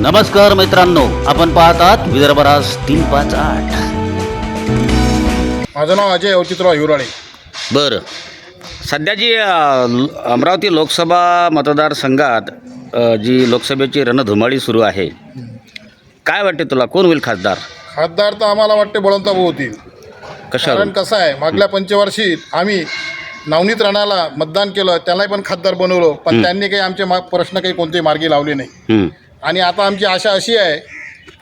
नमस्कार मित्रांनो आपण पाहतात विदर्भराज तीन पाच आठ. माझं नाव अजय अवचितराव हिवराळे. बरं. सध्या जी अ, ल- अमरावती लोकसभा मतदारसंघात अ, जी लोकसभेची रणधुमाळी सुरू आहे काय वाटते तुला? कोण होईल खासदार? खासदार तर आम्हाला वाटते बळवंत भाऊ होतील. कारण कसं आहे मागल्या पंचवार्षिक आम्ही नवनीत राणाला मतदान केलं त्यालाही पण खासदार बनवलं पण त्यांनी काही आमचे मा प्रश्न काही कोणते मार्गी लावले नाही. हं, आणि आता आमची आशा अशी आहे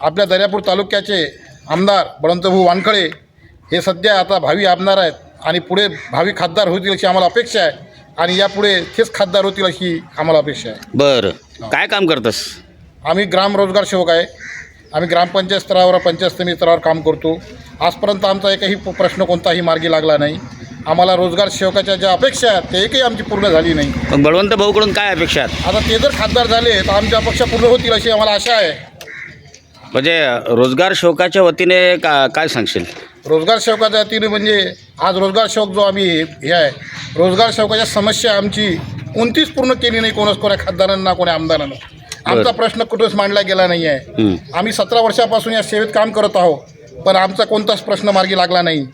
आपल्या दर्यापूर तालुक्याचे आमदार बळवंतभाऊ वानखळे हे सध्या आता भावी आमदार आहेत आणि पुढे भावी खासदार होतील अशी आम्हाला अपेक्षा आहे आणि यापुढे तेच खासदार होतील अशी आम्हाला अपेक्षा आहे. बरं. काय काम करतस? आम्ही ग्राम रोजगार सेवक आहे. आम्ही ग्रामपंचायत स्तरावर पंचायत समिती स्तरावर काम करतो. आजपर्यंत आमचा एकही प्रश्न कोणताही मार्गी लागला नाही. आम्हाला रोजगार सेवकाच्या ज्या अपेक्षा आहेत ते एकही आमची पूर्ण झाली नाही. मग बळवंत भाऊकडून काय अपेक्षा आहेत? आता ते जर खासदार झाले तर आमच्या अपेक्षा पूर्ण होतील अशी आम्हाला आशा आहे. म्हणजे रोजगार शोकाच्या वतीने का काय सांगशील? रोजगार सेवकाच्या वतीने म्हणजे आज रोजगार सेवक जो आम्ही हे आहे रोजगार सेवकाच्या समस्या आमची कोणतीच पूर्ण केली नाही कोणाच कोण्या खासदारांना कोण्या आमदारांना. आमचा प्रश्न कुठेच मांडला गेला नाही आहे. आम्ही सतरा वर्षापासून या सेवेत काम करत आहोत पण आमचा कोणताच प्रश्न मार्गी लागला नाही.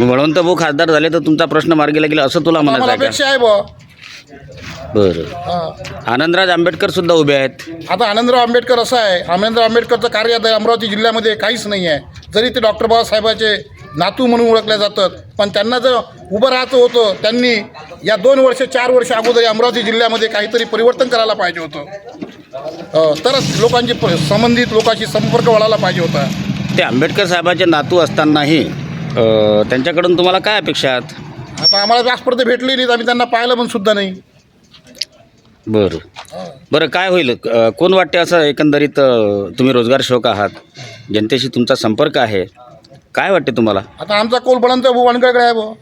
मग बळवंत भाऊ खासदार झाले तर तुमचा प्रश्न मार्गी लागेल असं तुला आम्हाला म्हणायचं आहे अपेक्षा आहे बुवा. का बरं. हा. आनंदराज आंबेडकर सुद्धा उभे आहेत. आता आनंदराव आंबेडकर असं आहे. आनंदराव आंबेडकरचं कार्य आता अमरावती जिल्ह्यामध्ये काहीच नाही आहे जरी ते डॉक्टर बाबासाहेबाचे नातू म्हणून ओळखले जातात पण त्यांना जर उभं राहायचं होतं त्यांनी या दोन वर्ष चार वर्ष अगोदर या अमरावती जिल्ह्यामध्ये काहीतरी परिवर्तन करायला पाहिजे होतं. अ, तरच लोकांची प- संबंधित लोकांशी संपर्क वाढायला पाहिजे होता. ते आंबेडकर साहेबाचे नातू असतानाही त्यांच्याकडून तुम्हाला काय अपेक्षा आहेत? आता आम्हाला व्यासस्पर्धा भेटली नाही तर आम्ही त्यांना पाहिलं पण सुद्धा नाही. बरं. बरं काय होईल? अ, कोण वाटते असं एकंदरीत अ, तुम्ही रोजगार शोक आहात? जनतेशी तुमचा संपर्क आहे. काय वाटते तुम्हाला? आता आमचा कोल बळंत भाऊ वानकळकडे आहे भाऊ.